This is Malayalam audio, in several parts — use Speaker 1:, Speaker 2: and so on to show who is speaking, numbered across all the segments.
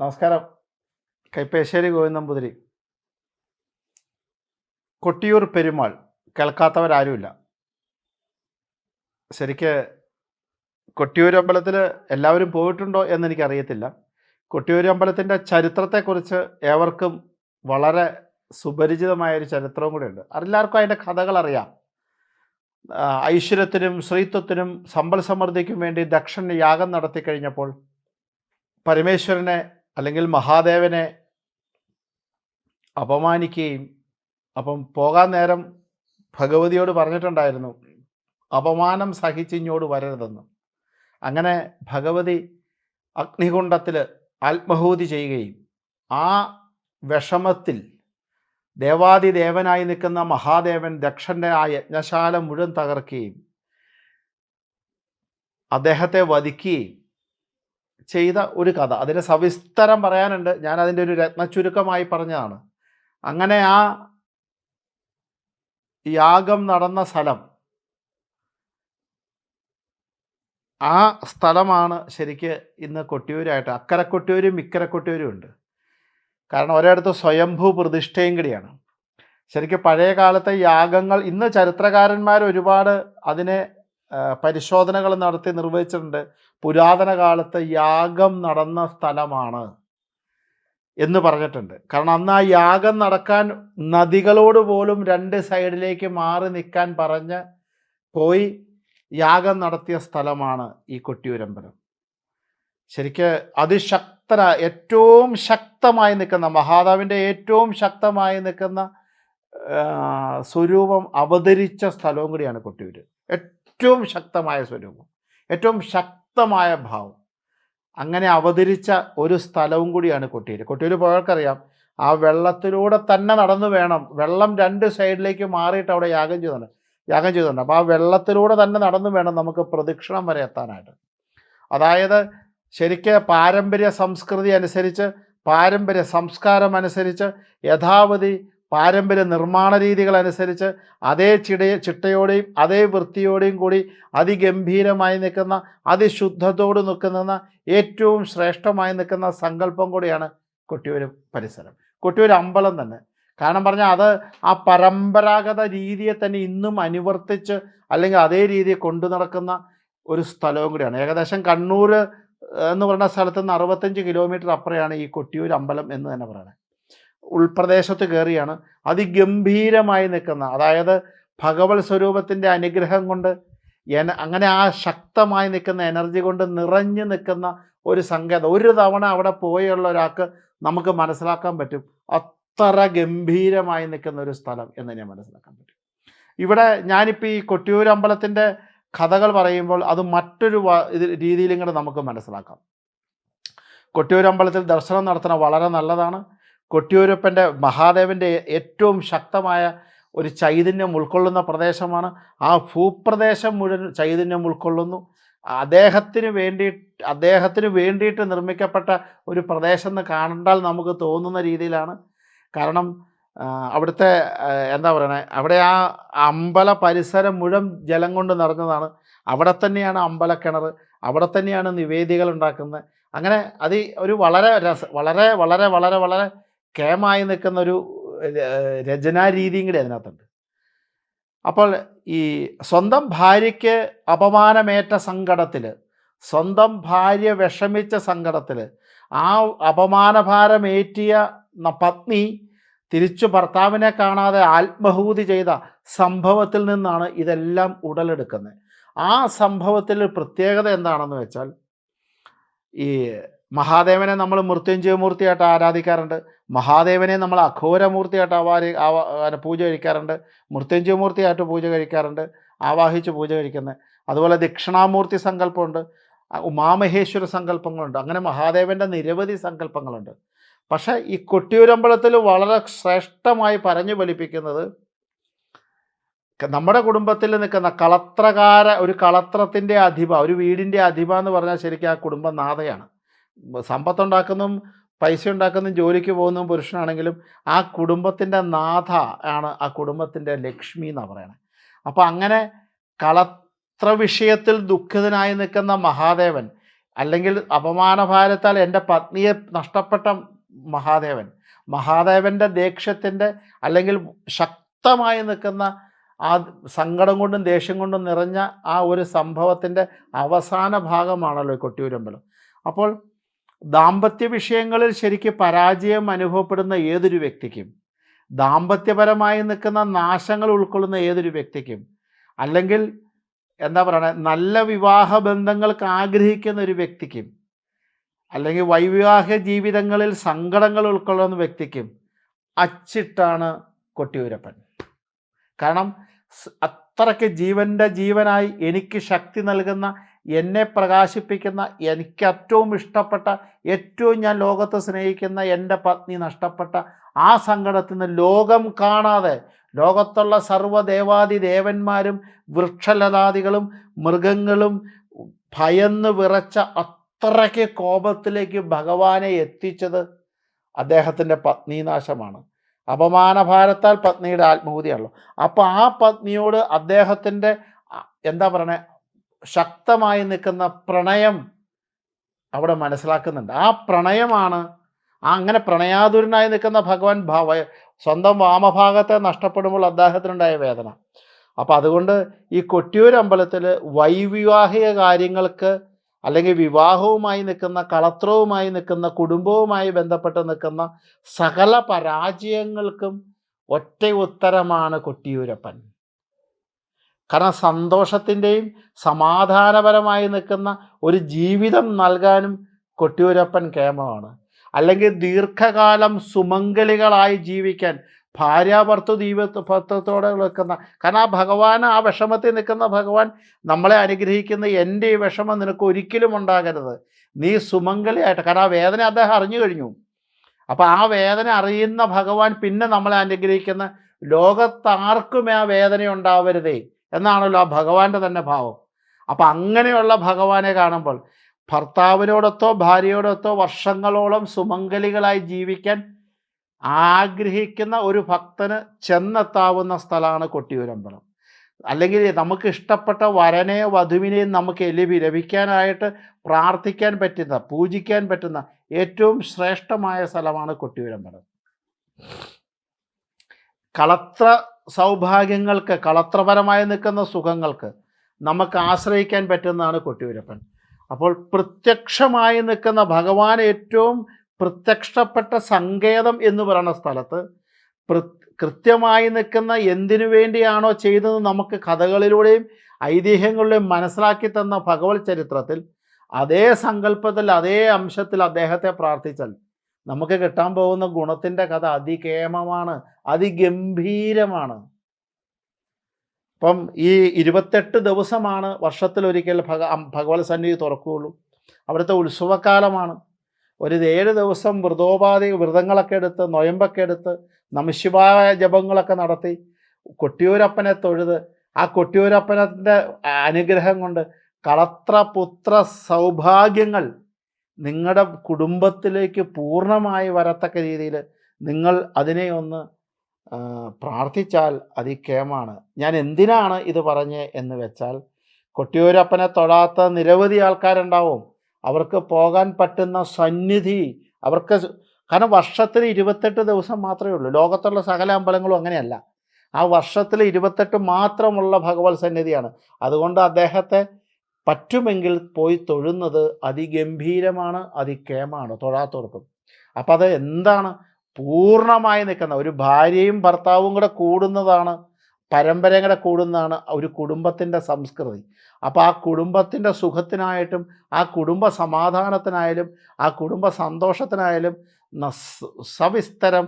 Speaker 1: നമസ്കാരം. കൈപ്പേശ്ശേരി ഗോവിന്ദമ്പുതിരി. കൊട്ടിയൂർ പെരുമാൾ. കേൾക്കാത്തവരാരുമില്ല. ശരിക്ക് കൊട്ടിയൂർ അമ്പലത്തിൽ എല്ലാവരും പോയിട്ടുണ്ടോ എന്ന് എനിക്കറിയത്തില്ല കൊട്ടിയൂർ അമ്പലത്തിന്റെ ചരിത്രത്തെക്കുറിച്ച് ഏവർക്കും വളരെ സുപരിചിതമായ ഒരു ചരിത്രവും കൂടെ ഉണ്ട് എല്ലാവർക്കും അതിന്റെ കഥകൾ അറിയാം ഐശ്വര്യത്തിനും ശ്രീത്വത്തിനും സമ്പൽ സമൃദ്ധിക്കും വേണ്ടി ദക്ഷൻ യാഗം നടത്തി കഴിഞ്ഞപ്പോൾ പരമേശ്വരനെ അല്ലെങ്കിൽ മഹാദേവനെ അപമാനിക്കുകയും അപ്പം പോകാൻ നേരം ഭഗവതിയോട് പറഞ്ഞിട്ടുണ്ടായിരുന്നു അപമാനം സഹിച്ചിഞ്ഞോട് വരരുതെന്ന്. അങ്ങനെ ഭഗവതി അഗ്നികുണ്ഡത്തിൽ ആത്മഹൂതി ചെയ്യുകയും ആ വിഷമത്തിൽ ദേവാദിദേവനായി നിൽക്കുന്ന മഹാദേവൻ ദക്ഷന്റെ ആ യജ്ഞശാല മുഴുവൻ തകർക്കുകയും അദ്ദേഹത്തെ വധിക്കുകയും ചെയ്ത ഒരു കഥ. അതിന് സവിസ്തരം പറയാനുണ്ട്. ഞാൻ അതിന്റെ ഒരു രത്നചുരുക്കമായി പറഞ്ഞതാണ്. അങ്ങനെ ആ യാഗം നടന്ന സ്ഥലം ആ സ്ഥലമാണ് ശരിക്ക് ഇന്ന് കൊട്ടിയൂരായിട്ട്. അക്കര കൊട്ടിയൂരും ഇക്കര കൊട്ടിയൂരും ഉണ്ട്. കാരണം ഒരിടത്ത് സ്വയംഭൂ പ്രതിഷ്ഠയും കൂടിയാണ്. ശരിക്കും പഴയ കാലത്തെ യാഗങ്ങൾ ഇന്ന് ചരിത്രകാരന്മാർ ഒരുപാട് അതിനെ പരിശോധനകൾ നടത്തി നിർവഹിച്ചിട്ടുണ്ട്. പുരാതന കാലത്ത് യാഗം നടന്ന സ്ഥലമാണ് എന്ന് പറഞ്ഞിട്ടുണ്ട്. കാരണം അന്ന് ആ യാഗം നടക്കാൻ നദികളോട് പോലും രണ്ട് സൈഡിലേക്ക് മാറി നിൽക്കാൻ പറഞ്ഞ് പോയി യാഗം നടത്തിയ സ്ഥലമാണ് ഈ കൊട്ടിയൂരമ്പലം. ശരിക്ക് അതിശക്തന ഏറ്റവും ശക്തമായി നിൽക്കുന്ന മഹാതാവിന്റെ ഏറ്റവും ശക്തമായി നിൽക്കുന്ന സ്വരൂപം അവതരിച്ച സ്ഥലവും കൂടിയാണ് കൊട്ടിയൂർ ഏറ്റവും ശക്തമായ സ്വരൂപം ഏറ്റവും ശക്തമായ ഭാവം. അങ്ങനെ അവതരിച്ച ഒരു സ്ഥലവും കൂടിയാണ് കൊട്ടിയൂർ കൊട്ടിയൂർ പോയവർക്കറിയാം ആ വെള്ളത്തിലൂടെ തന്നെ നടന്നു വേണം. വെള്ളം രണ്ട് സൈഡിലേക്ക് മാറിയിട്ട് അവിടെ യാഗം ചെയ്തുണ്ട് യാഗം ചെയ്തിട്ടുണ്ട് അപ്പോൾ ആ വെള്ളത്തിലൂടെ തന്നെ നടന്നു വേണം നമുക്ക് പ്രദക്ഷിണം വരെ എത്താനായിട്ട്. അതായത് ശരിക്ക് പാരമ്പര്യ സംസ്കൃതി അനുസരിച്ച് പാരമ്പര്യ സംസ്കാരം അനുസരിച്ച് യഥാവധി പാരമ്പര്യ നിർമ്മാണ രീതികൾ അനുസരിച്ച് അതേ ചിട ചിട്ടയോടെയും അതേ വൃത്തിയോടെയും കൂടി അതിഗംഭീരമായി നിൽക്കുന്ന അതിശുദ്ധത്തോട് നിൽക്കുന്ന ഏറ്റവും ശ്രേഷ്ഠമായി നിൽക്കുന്ന സങ്കല്പം കൂടിയാണ് കൊട്ടിയൂർ പരിസരം. കൊട്ടിയൂർ അമ്പലം തന്നെ. കാരണം പറഞ്ഞാൽ അത് ആ പരമ്പരാഗത രീതിയെ തന്നെ ഇന്നും അനുവർത്തിച്ച് അല്ലെങ്കിൽ അതേ രീതിയെ കൊണ്ടു നടക്കുന്ന ഒരു സ്ഥലവും കൂടിയാണ്. ഏകദേശം കണ്ണൂർ എന്ന് പറയുന്ന സ്ഥലത്ത് നിന്ന് അറുപത്തഞ്ച് കിലോമീറ്റർ അപ്പുറയാണ് ഈ കൊട്ടിയൂർ അമ്പലം എന്ന് തന്നെ പറയുന്നത്. ഉൾപ്രദേശത്ത് കയറിയാണ് അതിഗംഭീരമായി നിൽക്കുന്ന അതായത് ഭഗവത് സ്വരൂപത്തിന്റെ അനുഗ്രഹം കൊണ്ട് അങ്ങനെ ആ ശക്തമായി നിൽക്കുന്ന എനർജി കൊണ്ട് നിറഞ്ഞു നിൽക്കുന്ന ഒരു സങ്കേതം. ഒരു തവണ അവിടെ പോയുള്ള ഒരാൾക്ക് നമുക്ക് മനസ്സിലാക്കാൻ പറ്റും. അത്ര ഗംഭീരമായി നിൽക്കുന്ന ഒരു സ്ഥലം എന്ന് ഞാൻ മനസ്സിലാക്കാൻ പറ്റും. ഇവിടെ ഞാനിപ്പോൾ ഈ കൊട്ടിയൂർ അമ്പലത്തിന്റെ കഥകൾ പറയുമ്പോൾ അത് മറ്റൊരു രീതിയിലും കൂടെ നമുക്ക് മനസ്സിലാക്കാം. കൊട്ടിയൂരമ്പലത്തിൽ ദർശനം നടത്തണം വളരെ നല്ലതാണ്. കൊട്ടിയൂരപ്പന്റെ മഹാദേവന്റെ ഏറ്റവും ശക്തമായ ഒരു ചൈതന്യം ഉൾക്കൊള്ളുന്ന പ്രദേശമാണ്. ആ ഭൂപ്രദേശം മുഴുവൻ ചൈതന്യം ഉൾക്കൊള്ളുന്നു. അദ്ദേഹത്തിന് വേണ്ടി അദ്ദേഹത്തിന് വേണ്ടിയിട്ട് നിർമ്മിക്കപ്പെട്ട ഒരു പ്രദേശം എന്ന് കണ്ടാൽ നമുക്ക് തോന്നുന്ന രീതിയിലാണ്. കാരണം അവിടുത്തെ എന്താ പറയണേ അവിടെ ആ അമ്പല പരിസരം മുഴുവൻ ജലം കൊണ്ട് നിറഞ്ഞതാണ്. അവിടെ തന്നെയാണ് അമ്പലക്കിണർ അവിടെ തന്നെയാണ് നിവേദികൾ ഉണ്ടാക്കുന്നത്. അങ്ങനെ അത് ഒരു വളരെ രസ വളരെ വളരെ വളരെ വളരെ കേമായി നിൽക്കുന്ന ഒരു ര- രചനാ രീതിയും കൂടി അതിനകത്തുണ്ട്. അപ്പോൾ ഈ സ്വന്തം ഭാര്യയ്ക്ക് അപമാനമേറ്റ സങ്കടത്തിൽ സ്വന്തം ഭാര്യ വിഷമിച്ച സങ്കടത്തിൽ ആ അപമാനഭാരമേറ്റിയ പത്നി തിരിച്ചു ഭർത്താവിനെ കാണാതെ ആത്മഹൂതി ചെയ്ത സംഭവത്തിൽ നിന്നാണ് ഇതെല്ലാം ഉടലെടുക്കുന്നത്. ആ സംഭവത്തിൽ പ്രത്യേകത എന്താണെന്ന് വെച്ചാൽ ഈ മഹാദേവനെ നമ്മൾ മൃത്യുഞ്ജയമൂർത്തിയായിട്ട് ആരാധിക്കാറുണ്ട്. മഹാദേവനെ നമ്മൾ അഘോരമൂർത്തിയായിട്ട് ആവാ പിന്നെ പൂജ കഴിക്കാറുണ്ട്. മൃത്യുഞ്ജയമൂർത്തിയായിട്ട് പൂജ കഴിക്കാറുണ്ട്. ആവാഹിച്ച് പൂജ കഴിക്കുന്നത് അതുപോലെ ദക്ഷിണാമൂർത്തി സങ്കല്പമുണ്ട്. ഉമാമഹേശ്വര സങ്കല്പങ്ങളുണ്ട്. അങ്ങനെ മഹാദേവന്റെ നിരവധി സങ്കല്പങ്ങളുണ്ട്. പക്ഷേ ഈ കൊട്ടിയൂരമ്പലത്തിൽ വളരെ ശ്രേഷ്ഠമായി പറഞ്ഞു ഫലിപ്പിക്കുന്നത് നമ്മുടെ കുടുംബത്തിൽ നിൽക്കുന്ന കളത്രകാര ഒരു കളത്രത്തിന്റെ അധിപ ഒരു വീടിന്റെ അധിപ എന്ന് പറഞ്ഞാൽ ശരിക്കും ആ കുടുംബനാഥയാണ് സമ്പത്തുണ്ടാക്കുന്നതും പൈസ ഉണ്ടാക്കുന്ന ജോലിക്ക് പോകുന്ന പുരുഷനാണെങ്കിലും ആ കുടുംബത്തിന്റെ നാഥ ആണ് ആ കുടുംബത്തിന്റെ ലക്ഷ്മി എന്നാണ് പറയണത് അപ്പോൾ അങ്ങനെ കളത്ര വിഷയത്തിൽ ദുഃഖിതനായി നിൽക്കുന്ന മഹാദേവൻ അല്ലെങ്കിൽ അപമാനഭാരത്താൽ എന്റെ പത്നിയെ നഷ്ടപ്പെട്ട മഹാദേവൻ മഹാദേവന്റെ ദേഷ്യത്തിന്റെ അല്ലെങ്കിൽ ശക്തമായി നിൽക്കുന്ന ആ സങ്കടം കൊണ്ടും ദേഷ്യം കൊണ്ടും നിറഞ്ഞ ആ ഒരു സംഭവത്തിന്റെ അവസാന ഭാഗമാണല്ലോ കൊട്ടിയൂരമ്പലം. അപ്പോൾ ദാമ്പത്യ വിഷയങ്ങളിൽ ശരിക്ക് പരാജയം അനുഭവപ്പെടുന്ന ഏതൊരു വ്യക്തിക്കും ദാമ്പത്യപരമായി നിൽക്കുന്ന നാശങ്ങൾ ഉൾക്കൊള്ളുന്ന ഏതൊരു വ്യക്തിക്കും അല്ലെങ്കിൽ എന്താ പറയണേ നല്ല വിവാഹ ബന്ധങ്ങൾക്ക് ആഗ്രഹിക്കുന്ന ഒരു വ്യക്തിക്കും അല്ലെങ്കിൽ വൈവാഹിക ജീവിതങ്ങളിൽ സങ്കടങ്ങൾ ഉൾക്കൊള്ളുന്ന വ്യക്തിക്കും അച്ചിട്ടാണ് കൊട്ടിയൂരപ്പൻ. കാരണം അത്രയ്ക്ക് ജീവന്റെ ജീവനായി എനിക്ക് ശക്തി നൽകുന്ന എന്നെ പ്രകാശിപ്പിക്കുന്ന എനിക്ക് ഏറ്റവും ഇഷ്ടപ്പെട്ട ഏറ്റവും ഞാൻ ലോകത്ത് സ്നേഹിക്കുന്ന എന്റെ പത്നി നഷ്ടപ്പെട്ട ആ സങ്കടത്തിൽ നിന്ന് ലോകം കാണാതെ ലോകത്തുള്ള സർവദേവാദി ദേവന്മാരും വൃക്ഷലതാദികളും മൃഗങ്ങളും ഭയന്ന് വിറച്ച അത്രയ്ക്ക് കോപത്തിലേക്ക് ഭഗവാനെ എത്തിച്ചത് അദ്ദേഹത്തിന്റെ പത്നിനാശമാണ് അപമാനഭാരത്താൽ പത്നിയുടെ ആത്മഹൂതിയാണല്ലോ അപ്പോൾ ആ പത്നിയോട് അദ്ദേഹത്തിന്റെ എന്താ പറയണേ ശക്തമായി നിൽക്കുന്ന പ്രണയം അവിടെ മനസ്സിലാക്കുന്നുണ്ട്. ആ പ്രണയമാണ് അങ്ങനെ പ്രണയാതുരനായി നിൽക്കുന്ന ഭഗവാൻ ഭാവ സ്വന്തം വാമഭാഗത്തെ നഷ്ടപ്പെടുമ്പോൾ അദ്ദേഹത്തിനുണ്ടായ വേദന. അപ്പം അതുകൊണ്ട് ഈ കൊട്ടിയൂർ അമ്പലത്തിൽ വൈവിവാഹിക കാര്യങ്ങൾക്ക് അല്ലെങ്കിൽ വിവാഹവുമായി നിൽക്കുന്ന കളത്രവുമായി നിൽക്കുന്ന കുടുംബവുമായി ബന്ധപ്പെട്ട് നിൽക്കുന്ന സകല പരാജയങ്ങൾക്കും ഒറ്റ ഉത്തരമാണ് കൊട്ടിയൂരപ്പൻ. കാരണം സന്തോഷത്തിന്റെയും സമാധാനപരമായി നിൽക്കുന്ന ഒരു ജീവിതം നൽകാനും കൊട്ടിയൂരപ്പൻ കേമമാണ്. അല്ലെങ്കിൽ ദീർഘകാലം സുമംഗലികളായി ജീവിക്കാൻ ഭാര്യാഭർത്തു ദീപത്വത്തോടെ നിൽക്കുന്ന കാരണം ആ ഭഗവാൻ ആ വിഷമത്തിൽ നിൽക്കുന്ന ഭഗവാൻ നമ്മളെ അനുഗ്രഹിക്കുന്ന എന്റെ ഈ വിഷമം നിനക്ക് ഒരിക്കലും ഉണ്ടാകരുത്. നീ സുമംഗലിയായിട്ട് കാരണം ആ വേദന അദ്ദേഹം അറിഞ്ഞു കഴിഞ്ഞു. അപ്പോൾ ആ വേദന അറിയുന്ന ഭഗവാൻ പിന്നെ നമ്മളെ അനുഗ്രഹിക്കുന്ന ലോകത്താർക്കും ആ വേദന ഉണ്ടാവരുതേ. എന്നാണല്ലോ ആ ഭഗവാന്റെ തന്നെ ഭാവം. അപ്പം അങ്ങനെയുള്ള ഭഗവാനെ കാണുമ്പോൾ ഭർത്താവിനോടൊത്തോ ഭാര്യയോടൊത്തോ വർഷങ്ങളോളം സുമംഗലികളായി ജീവിക്കാൻ ആഗ്രഹിക്കുന്ന ഒരു ഭക്തന് ചെന്നെത്താവുന്ന സ്ഥലമാണ് കൊട്ടിയൂരമ്പലം. അല്ലെങ്കിൽ നമുക്ക് ഇഷ്ടപ്പെട്ട വരനെയോ വധുവിനെയും നമുക്ക് ലഭി ലഭിക്കാനായിട്ട് പ്രാർത്ഥിക്കാൻ പറ്റുന്ന പൂജിക്കാൻ പറ്റുന്ന ഏറ്റവും ശ്രേഷ്ഠമായ സ്ഥലമാണ് കൊട്ടിയൂരമ്പലം. കളത്ര സൗഭാഗ്യങ്ങൾക്ക് കളത്രപരമായി നിൽക്കുന്ന സുഖങ്ങൾക്ക് നമുക്ക് ആശ്രയിക്കാൻ പറ്റുന്നതാണ് കൊട്ടിയൂരപ്പൻ. അപ്പോൾ പ്രത്യക്ഷമായി നിൽക്കുന്ന ഭഗവാൻ ഏറ്റവും പ്രത്യക്ഷപ്പെട്ട സങ്കേതം എന്ന് പറയുന്ന സ്ഥലത്ത് കൃത്യമായി നിൽക്കുന്ന എന്തിനു വേണ്ടിയാണോ ചെയ്തത് നമുക്ക് കഥകളിലൂടെയും ഐതിഹ്യങ്ങളിലൂടെയും മനസ്സിലാക്കി തന്ന ഭഗവത് ചരിത്രത്തിൽ അതേ സങ്കല്പത്തിൽ അതേ അംശത്തിൽ അദ്ദേഹത്തെ പ്രാർത്ഥിച്ചാൽ നമുക്ക് കിട്ടാൻ പോകുന്ന ഗുണത്തിന്റെ കഥ അതികേമമാണ് അതിഗംഭീരമാണ്. ഇപ്പം ഈ ഇരുപത്തെട്ട് ദിവസമാണ് വർഷത്തിലൊരിക്കൽ ഭഗ ഭഗവത് സന്നിധി തുറക്കുകയുള്ളൂ. അവിടുത്തെ ഉത്സവകാലമാണ്. ഒരു ഏഴ് ദിവസം വ്രതോപാധി വ്രതങ്ങളൊക്കെ എടുത്ത് നൊയമ്പൊക്കെ എടുത്ത് നമശിവായ ജപങ്ങളൊക്കെ നടത്തി കൊട്ടിയൂരപ്പനെ തൊഴുത് ആ കൊട്ടിയൂരപ്പനത്തിന്റെ അനുഗ്രഹം കൊണ്ട് കളത്ര പുത്ര സൗഭാഗ്യങ്ങൾ നിങ്ങളുടെ കുടുംബത്തിലേക്ക് പൂർണമായി വരത്തക്ക രീതിയിൽ നിങ്ങൾ അതിനെ ഒന്ന് പ്രാർത്ഥിച്ചാൽ അതിക്കേമാണ് ഞാൻ എന്തിനാണ് ഇത് പറഞ്ഞ് എന്ന് വെച്ചാൽ കൊട്ടിയൂരപ്പനെ തൊഴാത്ത നിരവധി ആൾക്കാരുണ്ടാവും. അവർക്ക് പോകാൻ പറ്റുന്ന സന്നിധി അവർക്ക് കാരണം വർഷത്തിൽ ഇരുപത്തെട്ട് ദിവസം മാത്രമേ ഉള്ളൂ. ലോകത്തുള്ള സകല അമ്പലങ്ങളും അങ്ങനെയല്ല. ആ വർഷത്തിൽ ഇരുപത്തെട്ട് മാത്രമുള്ള ഭഗവത് സന്നിധിയാണ്. അതുകൊണ്ട് അദ്ദേഹത്തെ പറ്റുമെങ്കിൽ പോയി തൊഴുന്നത് അതിഗംഭീരമാണ് അതിക്കേമാണ് തൊഴാത്തവർക്കും അപ്പം അത് എന്താണ്? പൂർണമായി നിൽക്കുന്ന ഒരു ഭാര്യയും ഭർത്താവും കൂടെ കൂടുന്നതാണ് പരമ്പരയും കൂടെ കൂടുന്നതാണ് ഒരു കുടുംബത്തിന്റെ സംസ്കൃതി. അപ്പോൾ ആ കുടുംബത്തിന്റെ സുഖത്തിനായിട്ടും ആ കുടുംബ സമാധാനത്തിനായാലും ആ കുടുംബ സന്തോഷത്തിനായാലും സവിസ്തരം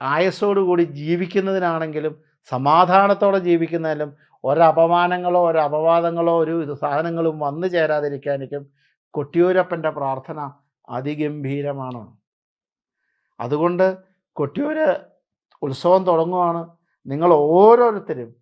Speaker 1: ആയസോടുകൂടി ജീവിക്കുന്നതിനാണെങ്കിലും സമാധാനത്തോടെ ജീവിക്കുന്നതിലും ഒരപമാനങ്ങളോ ഒരു അപവാദങ്ങളോ ഒരു ഇത് സാധനങ്ങളും വന്നു ചേരാതിരിക്കാനിരിക്കും. കൊട്ടിയൂരപ്പന്റെ പ്രാർത്ഥന അതിഗംഭീരമാണ്. അതുകൊണ്ട് കൊട്ടിയൂര് ഉത്സവം തുടങ്ങുവാണ്. നിങ്ങൾ ഓരോരുത്തരും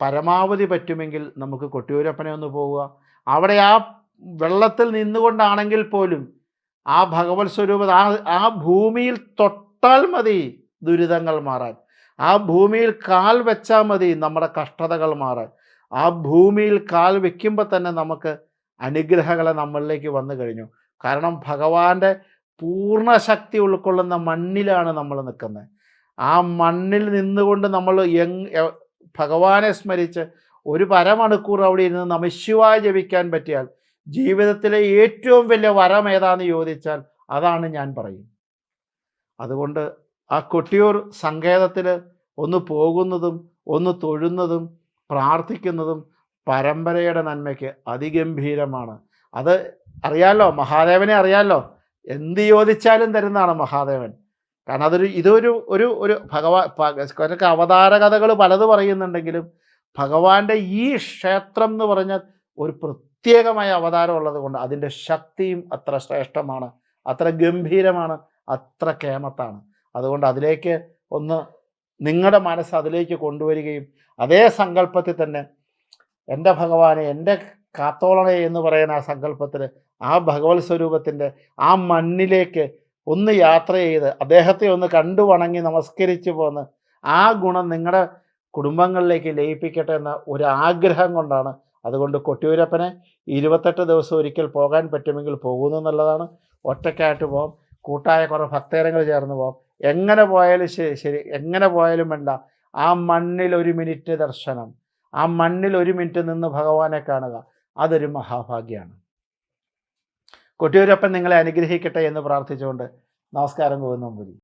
Speaker 1: പരമാവധി പറ്റുമെങ്കിൽ നമുക്ക് കൊട്ടിയൂരപ്പനെ ഒന്ന് പോവുക. അവിടെ ആ വെള്ളത്തിൽ നിന്നുകൊണ്ടാണെങ്കിൽ പോലും ആ ഭഗവത് സ്വരൂപ ആ ആ ഭൂമിയിൽ തൊട്ടാൽ മതി ദുരിതങ്ങൾ മാറാൻ. ആ ഭൂമിയിൽ കാൽ വെച്ചാൽ മതി നമ്മുടെ കഷ്ടതകൾ മാറാൻ. ആ ഭൂമിയിൽ കാൽ വെക്കുമ്പോൾ തന്നെ നമുക്ക് അനുഗ്രഹങ്ങളെ നമ്മളിലേക്ക് വന്നു കഴിഞ്ഞു. കാരണം ഭഗവാന്റെ പൂർണ ശക്തി ഉൾക്കൊള്ളുന്ന മണ്ണിലാണ് നമ്മൾ നിൽക്കുന്നത്. ആ മണ്ണിൽ നിന്നുകൊണ്ട് നമ്മൾ എങ് ഭഗവാനെ സ്മരിച്ച് ഒരു പരമണിക്കൂർ അവിടെ ഇരുന്ന് നമശിവായ ജപിക്കാൻ പറ്റിയാൽ ജീവിതത്തിലെ ഏറ്റവും വലിയ വരം ഏതാന്ന് ചോദിച്ചാൽ അതാണ് ഞാൻ പറയും അതുകൊണ്ട് ആ കൊട്ടിയൂർ സങ്കേതത്തിൽ ഒന്ന് പോകുന്നതും ഒന്ന് തൊഴുന്നതും പ്രാർത്ഥിക്കുന്നതും പരമ്പരയുടെ നന്മയ്ക്ക് അതിഗംഭീരമാണ്. അത് അറിയാലോ? മഹാദേവനെ അറിയാലോ? എന്ത് ചോദിച്ചാലും തരുന്നതാണ് മഹാദേവൻ. കാരണം അതൊരു ഇതൊരു ഒരു ഒരു ഭഗവാൻ കുറച്ചൊക്കെ അവതാര കഥകൾ പലത് പറയുന്നുണ്ടെങ്കിലും ഭഗവാന്റെ ഈ ക്ഷേത്രം എന്ന് പറഞ്ഞാൽ ഒരു പ്രത്യേകമായ അവതാരം ഉള്ളത് കൊണ്ട് അതിന്റെ ശക്തിയും അത്ര ശ്രേഷ്ഠമാണ് അത്ര ഗംഭീരമാണ് അത്ര കേമത്താണ്. അതുകൊണ്ട് അതിലേക്ക് ഒന്ന് നിങ്ങളുടെ മനസ്സ് അതിലേക്ക് കൊണ്ടുവരികയും അതേ സങ്കല്പത്തിൽ തന്നെ എന്റെ ഭഗവാനെ എന്റെ കാത്തോളണേ എന്ന് പറയുന്ന ആ സങ്കല്പത്തിൽ ആ ഭഗവത് സ്വരൂപത്തിന്റെ ആ മണ്ണിലേക്ക് ഒന്ന് യാത്ര ചെയ്ത് അദ്ദേഹത്തെ ഒന്ന് കണ്ടു വണങ്ങി നമസ്കരിച്ച് പോന്ന് ആ ഗുണം നിങ്ങളുടെ കുടുംബങ്ങളിലേക്ക് ലയിപ്പിക്കട്ടെ എന്ന ഒരു ആഗ്രഹം കൊണ്ടാണ്. അതുകൊണ്ട് കൊട്ടിയൂരപ്പനെ ഇരുപത്തെട്ട് ദിവസം ഒരിക്കൽ പോകാൻ പറ്റുമെങ്കിൽ പോകുന്നു എന്നുള്ളതാണ്. ഒറ്റയ്ക്കായിട്ട് പോകാം കൂട്ടായ കുറേ ഭക്തേരങ്ങൾ ചേർന്ന് പോകാം എങ്ങനെ പോയാലും ശരി എങ്ങനെ പോയാലും വേണ്ട. ആ മണ്ണിൽ ഒരു മിനിറ്റ് ദർശനം ആ മണ്ണിൽ ഒരു മിനിറ്റ് നിന്ന് ഭഗവാനെ കാണുക അതൊരു മഹാഭാഗ്യമാണ്. കൊട്ടിയൂരപ്പൻ നിങ്ങളെ അനുഗ്രഹിക്കട്ടെ എന്ന് പ്രാർത്ഥിച്ചുകൊണ്ട് നമസ്കാരം ഗോവിന്ദമ്പുരി